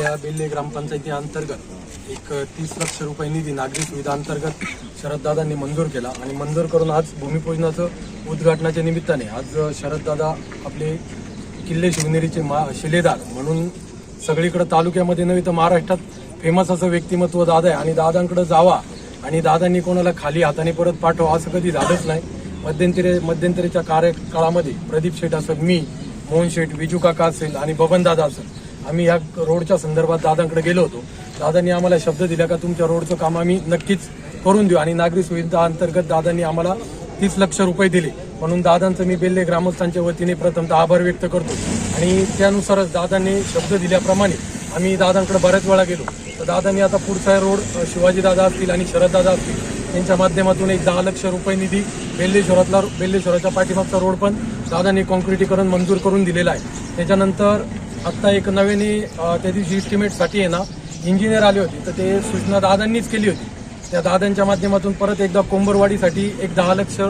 बेल्ले ग्रामपंचायती अंतर्गत एक तीस लक्ष रुपये निधी नागरी सुविधा अंतर्गत शरददादांनी मंजूर केला आणि मंजूर करून आज भूमिपूजनाचं उद्घाटनाच्या निमित्ताने आज शरददादा आपले किल्ले शिवनेरीचे मा शिलेदार म्हणून सगळीकडे तालुक्यामध्ये नव्हे तर महाराष्ट्रात फेमस असं व्यक्तिमत्व दादा आहे. आणि दादांकडे जावा आणि दादांनी कोणाला खाली हाताने परत पाठवा असं कधी झालंच नाही. मध्यंतरी मध्यंतरीच्या कार्यकाळामध्ये प्रदीप शेठ असेल मी मोहन शेठ विजू काका असेल आणि बबन दादा असेल. आम्ही या रोडच्या संदर्भात दादांकडे गेलो होतो. दादांनी आम्हाला शब्द दिला का तुमच्या रोडचं काम आम्ही नक्कीच करून देऊ आणि नागरी सुविधा अंतर्गत दादांनी आम्हाला तीस लक्ष रुपये दिले. म्हणून दादांचं मी बेल्ले ग्रामस्थांच्या वतीने प्रथमतः आभार व्यक्त करतो. आणि त्यानुसारच दादांनी शब्द दिल्याप्रमाणे आम्ही दादांकडे बऱ्याच वेळा गेलो. तर दादांनी आता पुढचा रोड शिवाजीदादा शिवाजी दादा असतील आणि शरद दादा असतील त्यांच्या माध्यमातून एक दहा लक्ष रुपये निधी बेल्लेश्वरातला बेल्लेश्वराच्या पाठीमागचा रोड पण दादांनी कॉन्क्रिटीकरण मंजूर करून दिलेला आहे. त्याच्यानंतर आत्ता एक नव्याने त्या दिवशी इस्टिमेटसाठी आहे ना इंजिनियर आले होते. तर ते सूचना दादांनीच केली होती. त्या दादांच्या माध्यमातून परत एकदा कोंबरवाडीसाठी एक दहा लक्ष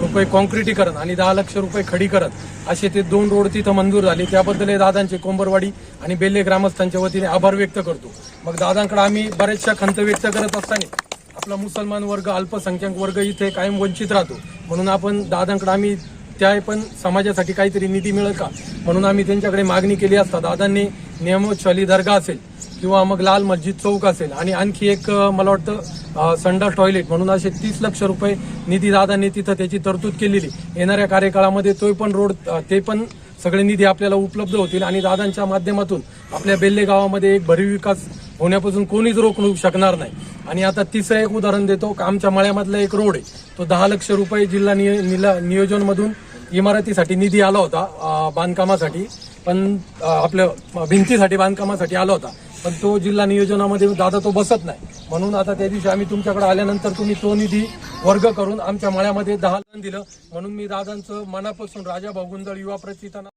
रुपये कॉन्क्रिटीकरण आणि दहा लक्ष रुपये खडीकरण असे ते दोन रोड तिथं मंजूर झाले. त्याबद्दल हे दादांचे कोंबरवाडी आणि बेल्ले ग्रामस्थांच्या वतीने आभार व्यक्त करतो. मग दादांकडे आम्ही बऱ्याचशा खंत व्यक्त करत असताना आपला मुसलमान वर्ग अल्पसंख्याक वर्ग इथे कायम वंचित राहतो. म्हणून आपण दादांकडे आम्ही त्या पण समाजासाठी काहीतरी निधी मिळेल का? म्हणून आम्ही त्यांच्याकडे मागणी केली असता. दादांनी नियमोच्छाली दर्गा असेल किंवा मग लाल मस्जिद चौक असेल आणि आणखी एक मला वाटतं संडास टॉयलेट म्हणून असे तीस लक्ष रुपये निधी दादांनी तिथं त्याची तरतूद केलेली. येणाऱ्या कार्यकाळामध्ये तो पण रोड ते पण सगळे निधी आपल्याला उपलब्ध होतील आणि दादांच्या माध्यमातून आपल्या बेल्ले गावामध्ये एक भरीव विकास होण्यापासून कोणीच रोखू शकणार नाही. आणि आता तिसरं एक उदाहरण देतो. का आमच्या मळ्यामधला एक रोड आहे. तो दहा लक्ष रुपये जिल्हा निला- नियोजनमधून इमारतीसाठी निधी आला होता बांधकामासाठी. पण आपल्या भिंतीसाठी बांधकामासाठी आला होता. पण तो जिल्हा नियोजनामध्ये दादा तो बसत नाही. म्हणून आता त्या दिवशी आम्ही तुमच्याकडे आल्यानंतर तुम्ही तो निधी वर्ग करून आमच्या मळ्यामध्ये दहा दिलं. म्हणून मी दादांचं मनापासून राजा भाऊगुंजळ युवा प्रचिताना